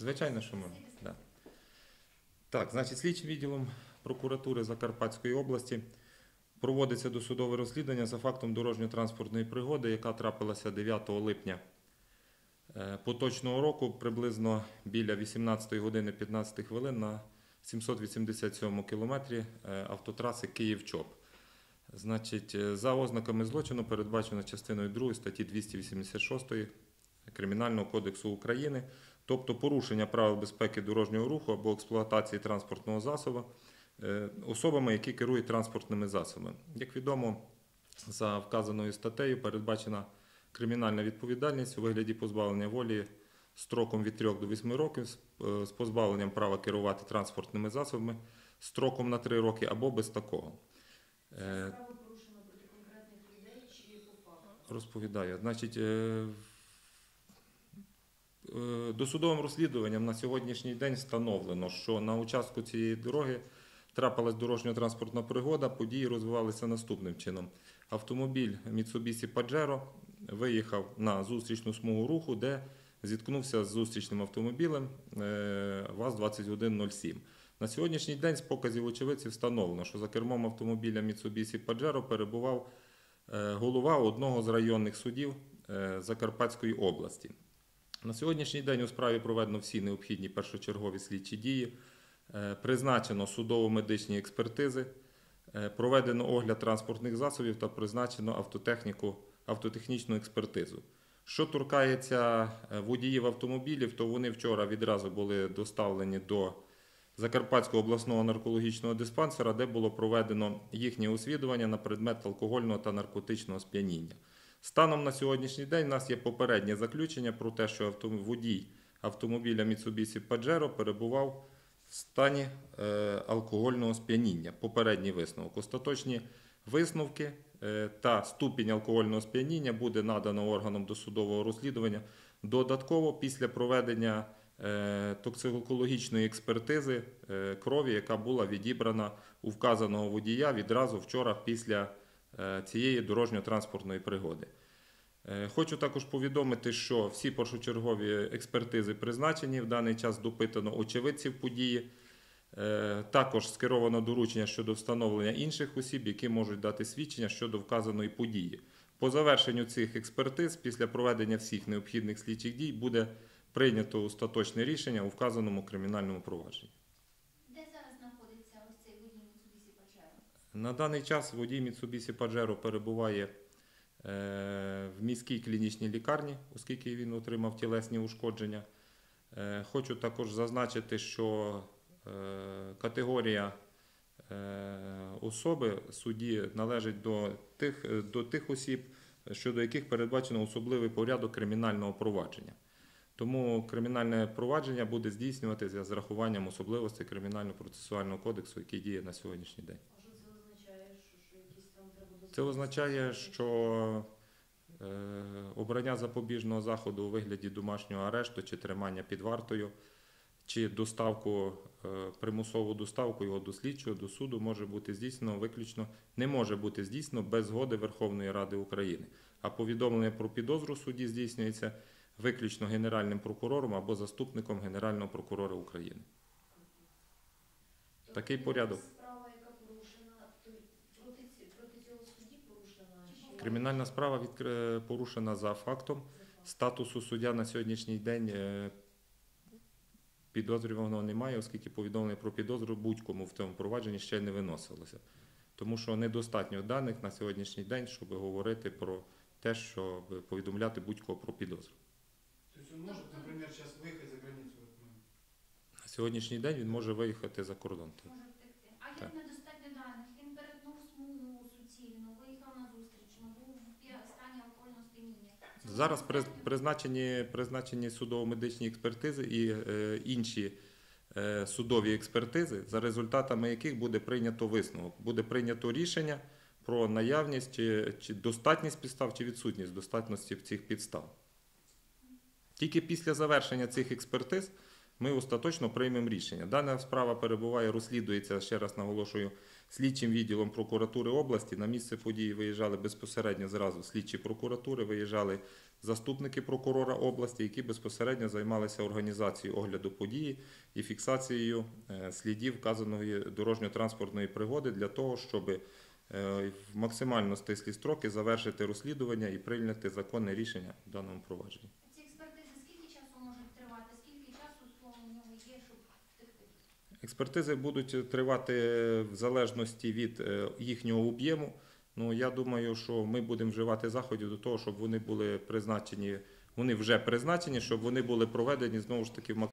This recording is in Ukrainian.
Звичайно, що можна. Да. Так, значить, слідчим відділом прокуратури Закарпатської області проводиться досудове розслідування за фактом дорожньо-транспортної пригоди, яка трапилася 9 липня е, поточного року, приблизно біля 18 години 15 хвилин на 787 кілометрі е, автотраси Київ-Чоп. Значить, е, за ознаками злочину передбачено частиною 2 статті 286 Кримінального кодексу України, тобто порушення правил безпеки дорожнього руху або експлуатації транспортного засобу е, особами, які керують транспортними засобами. Як відомо, за вказаною статтею передбачена кримінальна відповідальність у вигляді позбавлення волі строком від 3 до 8 років з е, позбавленням права керувати транспортними засобами строком на 3 роки або без такого. Е, Справа порушена проти конкретних людей чи по факту? Розповідаю. Значить, е, е, досудовим розслідуванням на сьогоднішній день встановлено, що на участку цієї дороги трапилась дорожньо-транспортна пригода. Події розвивалися наступним чином. Автомобіль Mitsubishi Pajero виїхав на зустрічну смугу руху, де зіткнувся з зустрічним автомобілем е, ВАЗ-2107. На сьогоднішній день з показів очевидців встановлено, що за кермом автомобіля Mitsubishi Pajero перебував е, голова одного з районних судів е, Закарпатської області. На сьогоднішній день у справі проведено всі необхідні першочергові слідчі дії, е, призначено судово-медичні експертизи, е, проведено огляд транспортних засобів та призначено автотехніку, автотехнічну експертизу. Що торкається е, водіїв автомобілів, то вони вчора відразу були доставлені до Закарпатського обласного наркологічного диспансера, де було проведено їхнє освідування на предмет алкогольного та наркотичного сп'яніння. Станом на сьогоднішній день у нас є попереднє заключення про те, що водій автомобіля Mitsubishi Pajero перебував в стані е, алкогольного сп'яніння. Попередній висновок. Остаточні висновки е, та ступінь алкогольного сп'яніння буде надано органам досудового розслідування додатково після проведення е, токсикологічної експертизи крові, яка була відібрана у вказаного водія відразу вчора після цієї дорожньо-транспортної пригоди. Е, Хочу також повідомити, що всі першочергові експертизи призначені. В даний час допитано очевидців події. Е, Також скеровано доручення щодо встановлення інших осіб, які можуть дати свідчення щодо вказаної події. По завершенню цих експертиз, після проведення всіх необхідних слідчих дій, буде прийнято остаточне рішення у вказаному кримінальному провадженні. Де зараз знаходиться ось цей водій Mitsubishi Pajero? На даний час водій Mitsubishi Pajero перебуває е, в міській клінічній лікарні, оскільки він отримав тілесні ушкодження. Е, Хочу також зазначити, що е, категорія особи судді належить до тих, до тих осіб, щодо яких передбачено особливий порядок кримінального провадження. Тому кримінальне провадження буде здійснюватися з рахуванням особливостей кримінально-процесуального кодексу, який діє на сьогоднішній день. А що це означає, що, що якісь там треба дозволи? Це означає, що е, обрання запобіжного заходу у вигляді домашнього арешту чи тримання під вартою, чи доставку, е, примусову доставку його до слідчого, до суду може бути здійснено виключно, не може бути здійснено без згоди Верховної Ради України. А повідомлення про підозру судді здійснюється виключно Генеральним прокурором або заступником Генерального прокурора України. Такий порядок. Справа, яка порушена, то проти, ці- проти цього судді порушена? Чи... Кримінальна справа порушена за фактом статусу суддя на сьогоднішній день е, підозрюваного немає, оскільки повідомлення про підозру будь-кому в цьому провадженні ще не виносилося. Тому що недостатньо даних на сьогоднішній день, щоб говорити про те, щоб повідомляти будь-кого про підозру. То есть он может, например, сейчас выехать за границу? вот мы. На сьогоднішній день він може виїхати за кордон. Може втекти. А як недостатньо даних? Він перетнув смугу суцільну, виїхав на зустріч, ну, був в п'я- стані алкогольного сп'яніння. Це Зараз призначені, призначені судово-медичні експертизи і е, інші е, судові експертизи, за результатами яких буде прийнято висновок. Буде прийнято рішення про наявність чи, чи достатність підстав, чи відсутність достатності цих підстав. Тільки після завершення цих експертиз ми остаточно приймемо рішення. Дана справа перебуває, розслідується, ще раз наголошую, слідчим відділом прокуратури області. На місце події виїжджали безпосередньо зразу слідчі прокуратури, виїжджали заступники прокурора області, які безпосередньо займалися організацією огляду події і фіксацією е, слідів вказаної дорожньо-транспортної пригоди для того, щоб е, в максимально стислі строки завершити розслідування і прийняти законне рішення в даному провадженні. Ці експертизи скільки часу можуть тривати? Скільки часу слово в нього є, щоб втекти? Експертизи будуть тривати в залежності від е, їхнього об'єму. Ну я думаю, що ми будемо вживати заходів до того, щоб вони були призначені. Вони вже призначені, щоб вони були проведені знову ж таки в